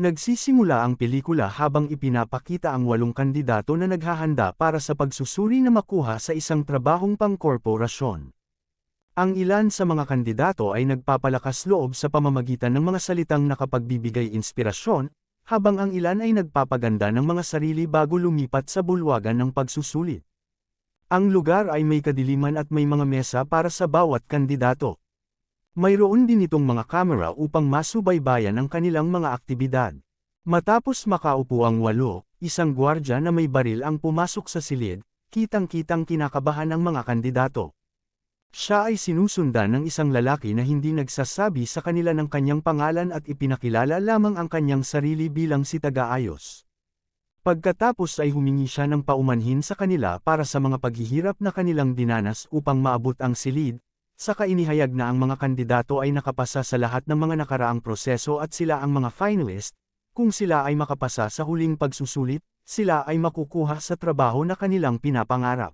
Nagsisimula ang pelikula habang ipinapakita ang walong kandidato na naghahanda para sa pagsusuri na makuha sa isang trabahong pangkorporasyon. Ang ilan sa mga kandidato ay nagpapalakas loob sa pamamagitan ng mga salitang nakapagbibigay inspirasyon, habang ang ilan ay nagpapaganda ng mga sarili bago lumipat sa bulwagan ng pagsusulit. Ang lugar ay may kadiliman at may mga mesa para sa bawat kandidato. Mayroon din itong mga kamera upang masubaybayan ang kanilang mga aktibidad. Matapos makaupo ang walo, isang gwardya na may baril ang pumasok sa silid, kitang-kitang kinakabahan ang mga kandidato. Siya ay sinusundan ng isang lalaki na hindi nagsasabi sa kanila ng kanyang pangalan at ipinakilala lamang ang kanyang sarili bilang si Tagaayos. Pagkatapos ay humingi siya ng paumanhin sa kanila para sa mga paghihirap na kanilang dinanas upang maabot ang silid, Saka inihayag na ang mga kandidato ay nakapasa sa lahat ng mga nakaraang proseso at sila ang mga finalist, kung sila ay makapasa sa huling pagsusulit, sila ay makukuha sa trabaho na kanilang pinapangarap.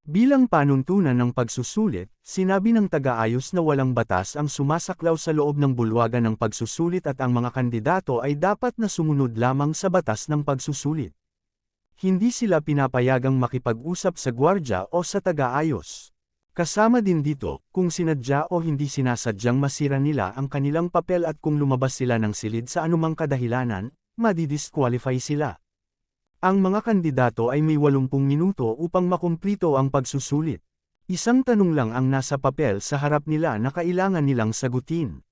Bilang panuntunan ng pagsusulit, sinabi ng taga-ayos na walang batas ang sumasaklaw sa loob ng bulwagan ng pagsusulit at ang mga kandidato ay dapat na sumunod lamang sa batas ng pagsusulit. Hindi sila pinapayagang makipag-usap sa gwardya o sa taga-ayos. Kasama din dito, kung sinadya o hindi sinasadyang masira nila ang kanilang papel at kung lumabas sila ng silid sa anumang kadahilanan, madidisqualify sila. Ang mga kandidato ay may 80 minuto upang makumplito ang pagsusulit. Isang tanong lang ang nasa papel sa harap nila na kailangan nilang sagutin.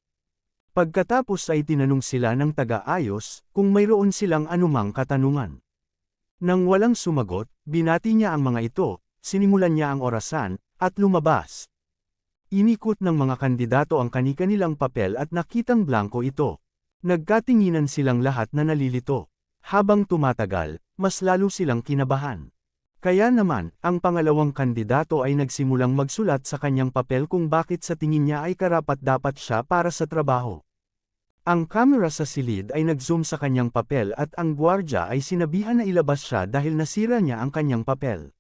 Pagkatapos ay tinanong sila ng taga-ayos kung mayroon silang anumang katanungan. Nang walang sumagot, binati niya ang mga ito, sinimulan niya ang orasan, at lumabas. Inikot ng mga kandidato ang kani-kanilang papel at nakitang blanko ito. Nagkatinginan silang lahat na nalilito. Habang tumatagal, mas lalo silang kinabahan. Kaya naman, ang pangalawang kandidato ay nagsimulang magsulat sa kanyang papel kung bakit sa tingin niya ay karapat-dapat siya para sa trabaho. Ang kamera sa silid ay nag-zoom sa kanyang papel at ang gwardya ay sinabihan na ilabas siya dahil nasira niya ang kanyang papel.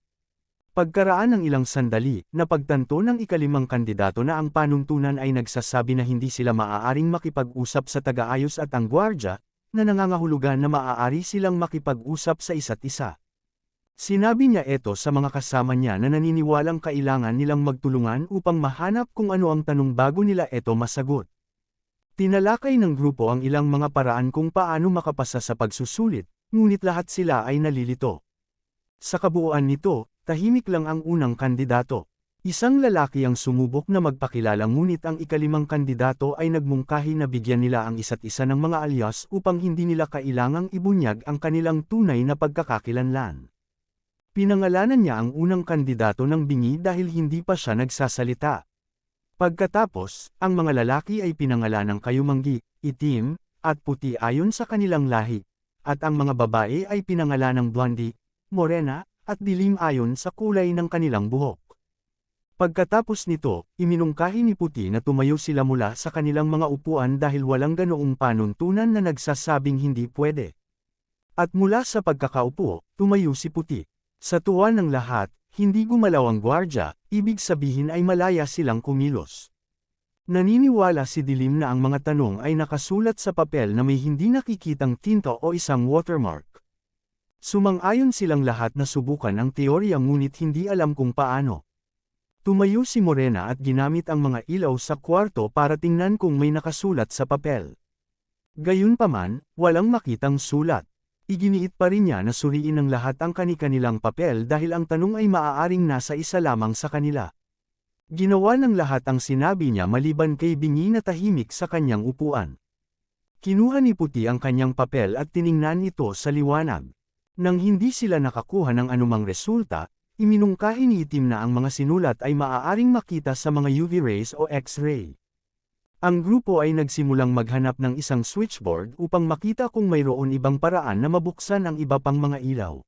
Pagkaraan ng ilang sandali, napagtanto ng ikalimang kandidato na ang panuntunan ay nagsasabi na hindi sila maaaring makipag-usap sa tagaayos at ang gwardya, na nangangahulugan na maaari silang makipag-usap sa isa't isa. Sinabi niya ito sa mga kasama niya na naniniwalang kailangan nilang magtulungan upang mahanap kung ano ang tanong bago nila ito masagot. Tinalakay ng grupo ang ilang mga paraan kung paano makapasa sa pagsusulit, ngunit lahat sila ay nalilito. Sa kabuuan nito, Tahimik lang ang unang kandidato. Isang lalaki ang sumubok na magpakilala ngunit ang ikalimang kandidato ay nagmungkahi na bigyan nila ang isa't isa ng mga alias upang hindi nila kailangang ibunyag ang kanilang tunay na pagkakakilanlan. Pinangalanan niya ang unang kandidato ng bingi dahil hindi pa siya nagsasalita. Pagkatapos, ang mga lalaki ay pinangalan ng kayumanggi, itim, at puti ayon sa kanilang lahi, at ang mga babae ay pinangalan ng blondie, morena, at dilim ayon sa kulay ng kanilang buhok. Pagkatapos nito, iminungkahi ni Puti na tumayo sila mula sa kanilang mga upuan dahil walang ganoong panuntunan na nagsasabing hindi pwede. At mula sa pagkakaupo, tumayo si Puti. Sa tuwa ng lahat, hindi gumalaw ang gwardya, ibig sabihin ay malaya silang kumilos. Naniniwala si Dilim na ang mga tanong ay nakasulat sa papel na may hindi nakikitang tinta o isang watermark. Sumang-ayon silang lahat na subukan ang teorya ngunit hindi alam kung paano. Tumayo si Morena at ginamit ang mga ilaw sa kwarto para tingnan kung may nakasulat sa papel. Gayunpaman, walang makitang sulat. Iginiit pa rin niya na suriin ng lahat ang kani-kanilang papel dahil ang tanong ay maaaring nasa isa lamang sa kanila. Ginawa ng lahat ang sinabi niya maliban kay Bingi na tahimik sa kanyang upuan. Kinuha ni Puti ang kanyang papel at tiningnan ito sa liwanag. Nang hindi sila nakakuha ng anumang resulta, iminungkahi ni itim na ang mga sinulat ay maaaring makita sa mga UV rays o X-ray. Ang grupo ay nagsimulang maghanap ng isang switchboard upang makita kung mayroon ibang paraan na mabuksan ang iba pang mga ilaw.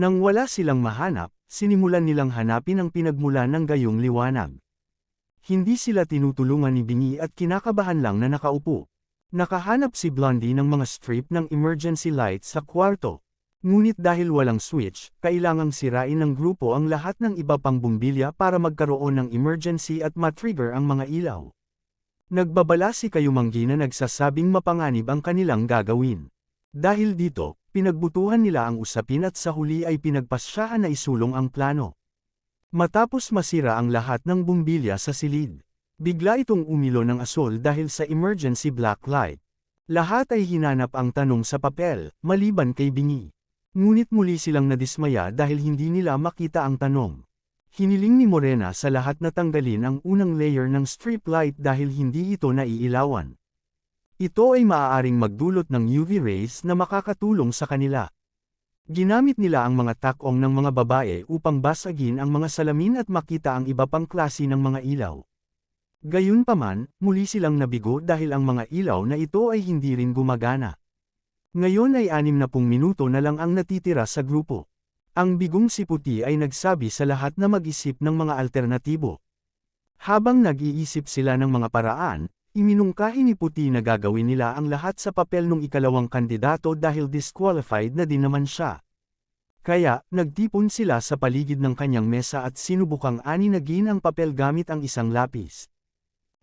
Nang wala silang mahanap, sinimulan nilang hanapin ang pinagmulan ng gayong liwanag. Hindi sila tinutulungan ni Bingi at kinakabahan lang na nakaupo. Nakahanap si Blondie ng mga strip ng emergency lights sa kwarto. Ngunit dahil walang switch, kailangang sirain ng grupo ang lahat ng iba pang bumbilya para magkaroon ng emergency at matrigger ang mga ilaw. Nagbabala si Kayumanggi na nagsasabing mapanganib ang kanilang gagawin. Dahil dito, pinagbutuhan nila ang usapin at sa huli ay pinagpasyahan na isulong ang plano. Matapos masira ang lahat ng bumbilya sa silid, bigla itong umilo ng asol dahil sa emergency black light. Lahat ay hinanap ang tanong sa papel, maliban kay Bingi. Ngunit muli silang nadismaya dahil hindi nila makita ang tanong. Hiniling ni Morena sa lahat na tanggalin ang unang layer ng strip light dahil hindi ito naiilawan. Ito ay maaaring magdulot ng UV rays na makakatulong sa kanila. Ginamit nila ang mga takong ng mga babae upang basagin ang mga salamin at makita ang iba pang klase ng mga ilaw. Gayunpaman, muli silang nabigo dahil ang mga ilaw na ito ay hindi rin gumagana. Ngayon ay anim na pung minuto na lang ang natitira sa grupo. Ang bigong si Puti ay nagsabi sa lahat na mag-isip ng mga alternatibo. Habang nag-iisip sila ng mga paraan, iminungkahi ni Puti na gagawin nila ang lahat sa papel ng ikalawang kandidato dahil disqualified na din naman siya. Kaya, nagtipon sila sa paligid ng kanyang mesa at sinubukang aninagin ang papel gamit ang isang lapis.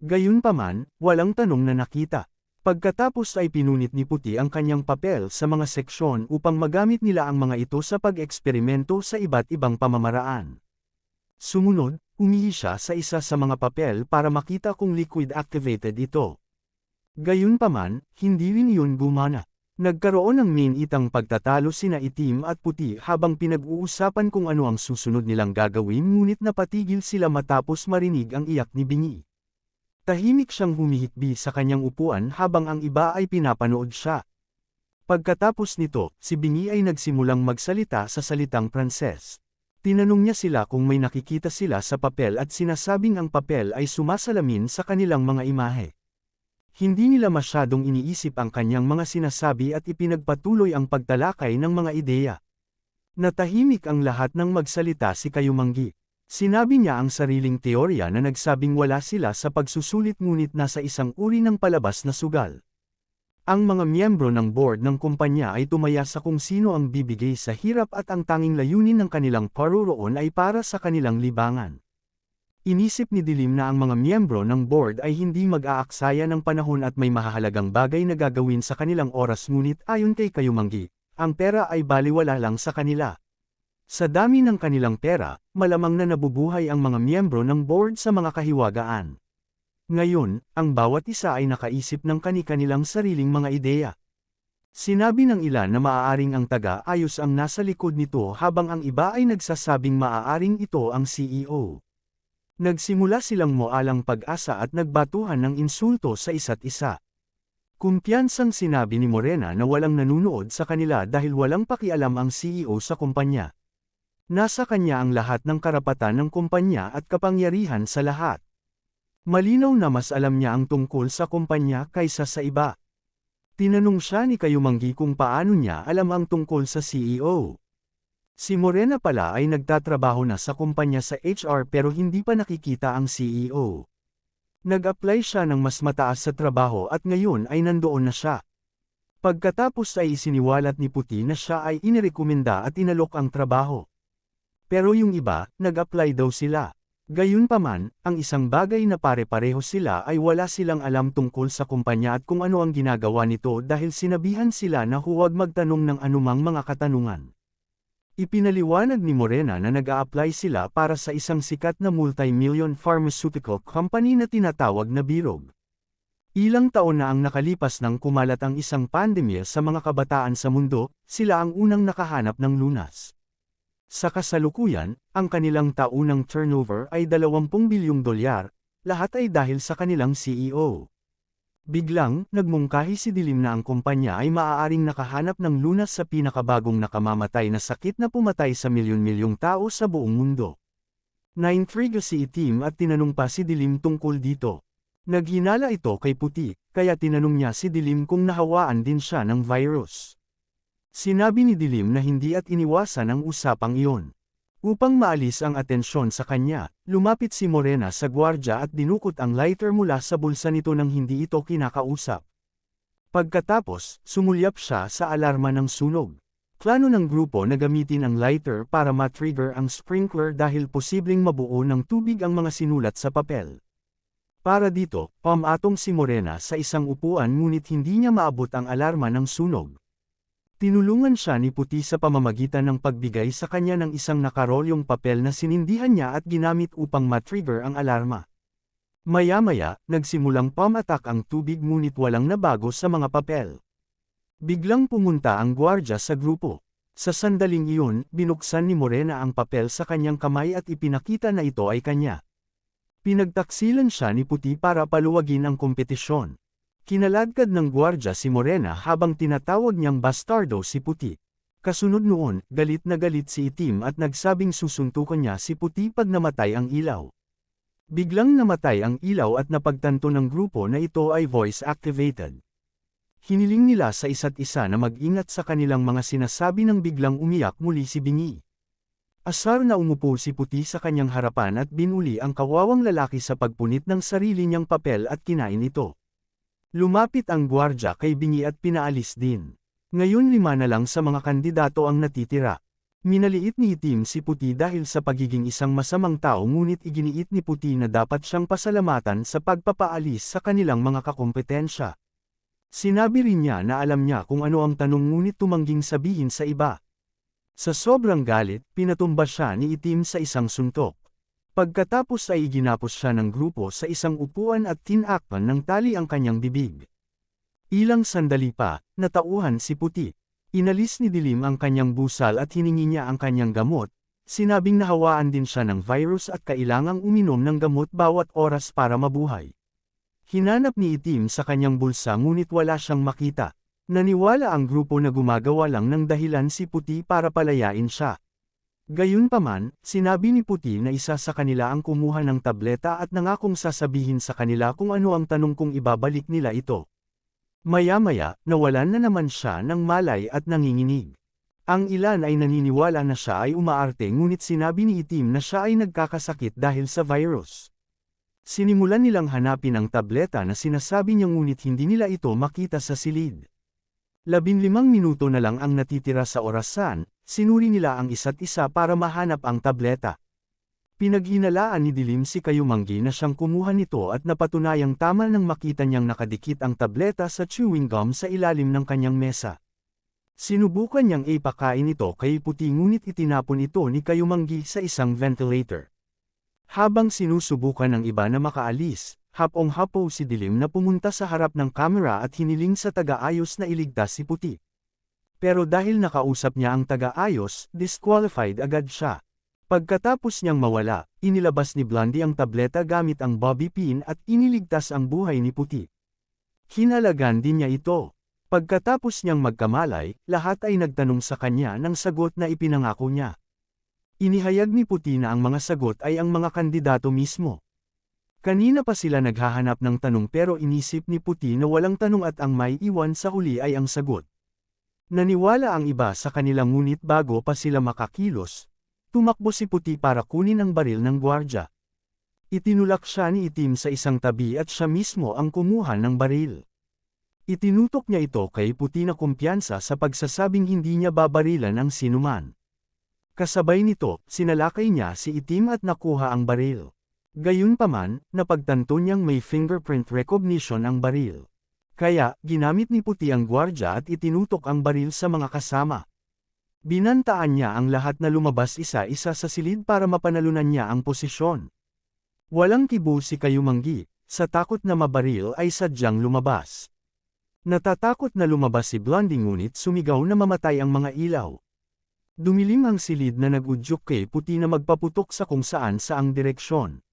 Gayunpaman, walang tanong na nakita. Pagkatapos ay pinunit ni Puti ang kanyang papel sa mga seksyon upang magamit nila ang mga ito sa pag-eksperimento sa iba't ibang pamamaraan. Sumunod, umihi siya sa isa sa mga papel para makita kung liquid-activated ito. Gayunpaman, hindi rin yun gumana. Nagkaroon ng main-itang pagtatalo sina itim at puti habang pinag-uusapan kung ano ang susunod nilang gagawin ngunit napatigil sila matapos marinig ang iyak ni Bingi. Tahimik siyang humihikbi sa kanyang upuan habang ang iba ay pinapanood siya. Pagkatapos nito, si Bingi ay nagsimulang magsalita sa salitang Pranses. Tinanong niya sila kung may nakikita sila sa papel at sinasabing ang papel ay sumasalamin sa kanilang mga imahe. Hindi nila masyadong iniisip ang kanyang mga sinasabi at ipinagpatuloy ang pagtalakay ng mga ideya. Natahimik ang lahat ng magsalita si Kayumanggi. Sinabi niya ang sariling teorya na nagsabing wala sila sa pagsusulit ngunit nasa isang uri ng palabas na sugal. Ang mga miyembro ng board ng kumpanya ay tumaya sa kung sino ang bibigay sa hirap at ang tanging layunin ng kanilang paroroon ay para sa kanilang libangan. Inisip ni Dilim na ang mga miyembro ng board ay hindi mag-aaksaya ng panahon at may mahahalagang bagay na gagawin sa kanilang oras ngunit ayon kay Kayumanggi, ang pera ay baliwala lang sa kanila. Sa dami ng kanilang pera, malamang na nabubuhay ang mga miyembro ng board sa mga kahiwagaan. Ngayon, ang bawat isa ay nakaisip ng kani-kanilang sariling mga ideya. Sinabi ng ilan na maaaring ang taga-ayos ang nasa likod nito habang ang iba ay nagsasabing maaaring ito ang CEO. Nagsimula silang moalang pag-asa at nagbatuhan ng insulto sa isa't isa. Kumpiyansang sinabi ni Morena na walang nanunood sa kanila dahil walang pakialam ang CEO sa kumpanya. Nasa kanya ang lahat ng karapatan ng kumpanya at kapangyarihan sa lahat. Malinaw na mas alam niya ang tungkol sa kumpanya kaysa sa iba. Tinanong siya ni Kayumanggi kung paano niya alam ang tungkol sa CEO. Si Morena pala ay nagtatrabaho na sa kumpanya sa HR pero hindi pa nakikita ang CEO. Nag-apply siya ng mas mataas sa trabaho at ngayon ay nandoon na siya. Pagkatapos ay isiniwalat ni Puti na siya ay inirekomenda at inalok ang trabaho. Pero yung iba, nag-apply daw sila. Gayunpaman, ang isang bagay na pare-pareho sila ay wala silang alam tungkol sa kumpanya at kung ano ang ginagawa nito dahil sinabihan sila na huwag magtanong ng anumang mga katanungan. Ipinaliwanag ni Morena na nag-a-apply sila para sa isang sikat na multi-million pharmaceutical company na tinatawag na Birog. Ilang taon na ang nakalipas nang kumalat ang isang pandemya sa mga kabataan sa mundo, sila ang unang nakahanap ng lunas. Sa kasalukuyan, ang kanilang taunang turnover ay 20 bilyong dolyar, lahat ay dahil sa kanilang CEO. Biglang, nagmungkahi si Dilim na ang kumpanya ay maaaring nakahanap ng lunas sa pinakabagong nakamamatay na sakit na pumatay sa milyon-milyong tao sa buong mundo. Naintriga si Itim at tinanong pa si Dilim tungkol dito. Naghinala ito kay Puti, kaya tinanong niya si Dilim kung nahawaan din siya ng virus. Sinabi ni Dilim na hindi at iniwasan ang usapang iyon. Upang maalis ang atensyon sa kanya, lumapit si Morena sa gwardya at dinukot ang lighter mula sa bulsa nito nang hindi ito kinakausap. Pagkatapos, sumulyap siya sa alarma ng sunog. Plano ng grupo na gamitin ang lighter para matrigger ang sprinkler dahil posibleng mabuo ng tubig ang mga sinulat sa papel. Para dito, pamatong si Morena sa isang upuan ngunit hindi niya maabot ang alarma ng sunog. Tinulungan siya ni Puti sa pamamagitan ng pagbigay sa kanya ng isang nakarolyong papel na sinindihan niya at ginamit upang matrigger ang alarma. Maya-maya, nagsimulang pamatak ang tubig ngunit walang nabago sa mga papel. Biglang pumunta ang gwardya sa grupo. Sa sandaling iyon, binuksan ni Morena ang papel sa kanyang kamay at ipinakita na ito ay kanya. Pinagtaksilan siya ni Puti para paluwagin ang kompetisyon. Kinaladkad ng gwardya si Morena habang tinatawag niyang bastardo si Puti. Kasunod noon, galit na galit si Itim at nagsabing susuntukan niya si Puti pag namatay ang ilaw. Biglang namatay ang ilaw at napagtanto ng grupo na ito ay voice-activated. Hiniling nila sa isa't isa na mag-ingat sa kanilang mga sinasabi nang biglang umiyak muli si Bingi. Asar na umupo si Puti sa kanyang harapan at binuli ang kawawang lalaki sa pagpunit ng sarili niyang papel at kinain ito. Lumapit ang gwardya kay Bingi at pinaalis din. Ngayon lima na lang sa mga kandidato ang natitira. Minaliit ni Itim si Puti dahil sa pagiging isang masamang tao ngunit iginiit ni Puti na dapat siyang pasalamatan sa pagpapaalis sa kanilang mga kakompetensya. Sinabi rin niya na alam niya kung ano ang tanong ngunit tumangging sabihin sa iba. Sa sobrang galit, pinatumba siya ni Itim sa isang suntok. Pagkatapos ay iginapos siya ng grupo sa isang upuan at tinakpan ng tali ang kanyang bibig. Ilang sandali pa, natauhan si Puti. Inalis ni Dilim ang kanyang busal at hiningi niya ang kanyang gamot, sinabing nahawaan din siya ng virus at kailangang uminom ng gamot bawat oras para mabuhay. Hinanap ni Itim sa kanyang bulsa ngunit wala siyang makita. Naniwala ang grupo na gumagawa lang ng dahilan si Puti para palayain siya. Gayunpaman, sinabi ni Puti na isa sa kanila ang kumuha ng tableta at nangakong sasabihin sa kanila kung ano ang tanong kung ibabalik nila ito. Maya-maya, nawalan na naman siya ng malay at nanginginig. Ang ilan ay naniniwala na siya ay umaarte ngunit sinabi ni Itim na siya ay nagkakasakit dahil sa virus. Sinimulan nilang hanapin ang tableta na sinasabi niya ngunit hindi nila ito makita sa silid. Labinlimang minuto na lang ang natitira sa orasan, sinuri nila ang isa't isa para mahanap ang tableta. Pinaghinalaan ni Dilim si Kayumanggi na siyang kumuha nito at napatunayang tama nang makita niyang nakadikit ang tableta sa chewing gum sa ilalim ng kanyang mesa. Sinubukan niyang ipakain ito kay puti ngunit itinapon ito ni Kayumanggi sa isang ventilator. Habang sinusubukan ng iba na makaalis, hapong-hapo si Dilim na pumunta sa harap ng kamera at hiniling sa taga-ayos na iligtas si Puti. Pero dahil nakausap niya ang taga-ayos, disqualified agad siya. Pagkatapos niyang mawala, inilabas ni Blondie ang tableta gamit ang bobby pin at iniligtas ang buhay ni Puti. Hinalagan din niya ito. Pagkatapos niyang magkamalay, lahat ay nagtanong sa kanya ng sagot na ipinangako niya. Inihayag ni Puti na ang mga sagot ay ang mga kandidato mismo. Kanina pa sila naghahanap ng tanong pero inisip ni Puti na walang tanong at ang may iwan sa huli ay ang sagot. Naniwala ang iba sa kanila ngunit bago pa sila makakilos, tumakbo si Puti para kunin ang baril ng gwardya. Itinulak siya ni Itim sa isang tabi at siya mismo ang kumuha ng baril. Itinutok niya ito kay Puti na kumpiyansa sa pagsasabing hindi niya babarilan ang sinuman. Kasabay nito, sinalakay niya si Itim at nakuha ang baril. Gayunpaman, napagtanto niyang may fingerprint recognition ang baril. Kaya, ginamit ni Puti ang gwardya at itinutok ang baril sa mga kasama. Binantaan niya ang lahat na lumabas isa-isa sa silid para mapanalunan niya ang posisyon. Walang kibo si Kayumanggi, sa takot na mabaril ay sadyang lumabas. Natatakot na lumabas si Blondie ngunit sumigaw na mamatay ang mga ilaw. Dumilim ang silid na nag-udyok kay Puti na magpaputok sa kung saan saang direksyon.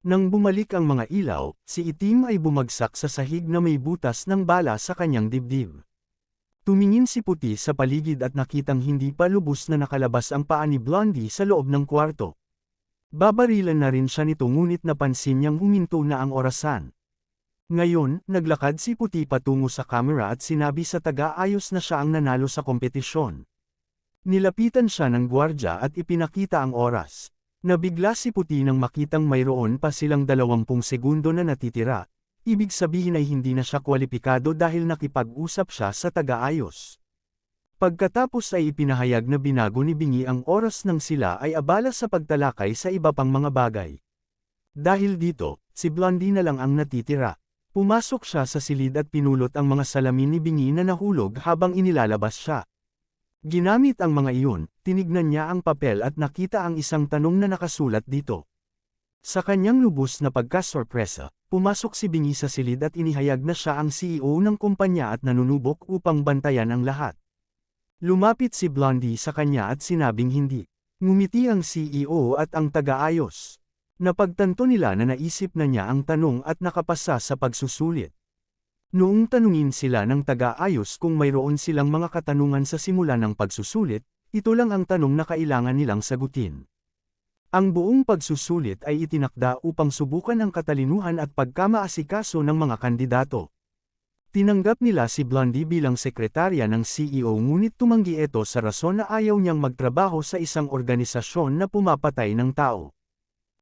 Nang bumalik ang mga ilaw, si Itim ay bumagsak sa sahig na may butas ng bala sa kanyang dibdib. Tumingin si Puti sa paligid at nakitang hindi pa lubos na nakalabas ang paa ni Blondie sa loob ng kwarto. Babarilan na rin siya nito ngunit napansin niyang huminto na ang orasan. Ngayon, naglakad si Puti patungo sa kamera at sinabi sa taga-ayos na siya ang nanalo sa kompetisyon. Nilapitan siya ng gwardya at ipinakita ang oras. Nabigla si Puti nang makitang mayroon pa silang dalawampung segundo na natitira, ibig sabihin ay hindi na siya kwalipikado dahil nakipag-usap siya sa taga-ayos. Pagkatapos ay ipinahayag na binago ni Bingi ang oras ng sila ay abala sa pagtalakay sa iba pang mga bagay. Dahil dito, si Blondie na lang ang natitira. Pumasok siya sa silid at pinulot ang mga salamin ni Bingi na nahulog habang inilalabas siya. Ginamit ang mga iyon, tinignan niya ang papel at nakita ang isang tanong na nakasulat dito. Sa kanyang lubos na pagkasorpresa, pumasok si Bingi sa silid at inihayag na siya ang CEO ng kumpanya at nanunubok upang bantayan ang lahat. Lumapit si Blondie sa kanya at sinabing hindi. Ngumiti ang CEO at ang taga-ayos. Napagtanto nila na naisip na niya ang tanong at nakapasa sa pagsusulit. Noong tanungin sila ng taga-ayos kung mayroon silang mga katanungan sa simula ng pagsusulit, ito lang ang tanong na kailangan nilang sagutin. Ang buong pagsusulit ay itinakda upang subukan ang katalinuhan at pagkamaasikaso ng mga kandidato. Tinanggap nila si Blondie bilang sekretarya ng CEO ngunit tumanggi ito sa rason na ayaw niyang magtrabaho sa isang organisasyon na pumapatay ng tao.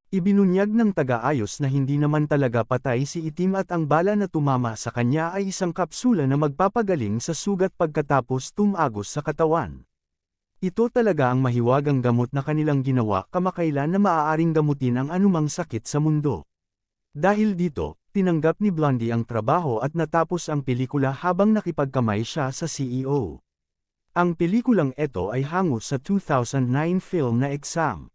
Ibinunyag ng taga-ayos na hindi naman talaga patay si Itim at ang bala na tumama sa kanya ay isang kapsula na magpapagaling sa sugat pagkatapos tumagos sa katawan. Ito talaga ang mahiwagang gamot na kanilang ginawa kamakailan na maaaring gamutin ang anumang sakit sa mundo. Dahil dito, tinanggap ni Blondie ang trabaho at natapos ang pelikula habang nakipagkamay siya sa CEO. Ang pelikulang ito ay hango sa 2009 film na Exam.